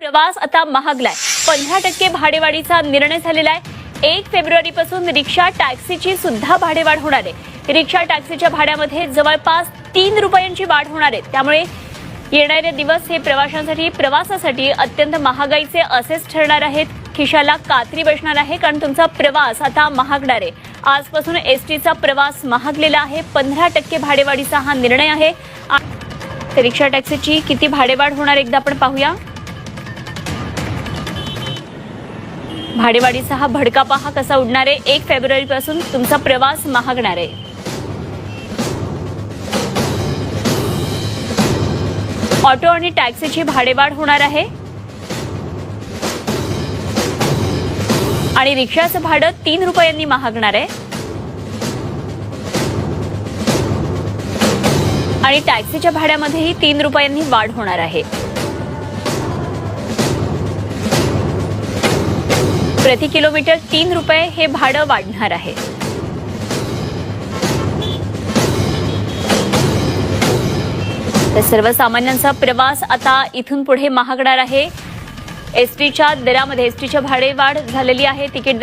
प्रवास आता महागलाय. पंधरा टक्के भाडेवाढीचा निर्णय झालेला आहे. एक फेब्रुवारी पासून रिक्षा टॅक्सीची सुद्धा भाडेवाढ होणार आहे. रिक्षा टॅक्सीच्या भाड्यामध्ये जवळपास तीन रुपयांची वाढ होणार आहे. त्यामुळे येणारे दिवस हे प्रवाशांसाठी प्रवासासाठी अत्यंत महागाईचे असेच ठरणार आहेत. खिशाला कात्री बसणार आहे कारण तुमचा प्रवास आता महागणार आहे. आजपासून एसटीचा प्रवास महागलेला आहे. पंधरा टक्के भाडेवाढीचा हा निर्णय आहे. आ- रिक्षा टॅक्सीची किती भाडेवाढ होणार एकदा आपण पाहूया. भाडेवाढीचा हा भडका पहा कसा उडणार आहे? एक फेब्रुवारी पासून तुमचा प्रवास महागणार आहे. ऑटो आणि टॅक्सीची भाडेवाढ होणार आहे. आणि रिक्षाचं भाडं तीन रुपयांनी महागणार आहे. आणि टॅक्सीच्या भाड्यामध्येही तीन रुपयांनी वाढ होणार आहे. प्रति किलोमीटर तीन रुपये हे भाडं वाढणार आहे. तर सर्वसामान्यांचा प्रवास आता इथून पुढे महागणार आहे. एसटीच्या दरामध्ये एसटीच्या भाडेवाढ झालेली आहे. तिकीट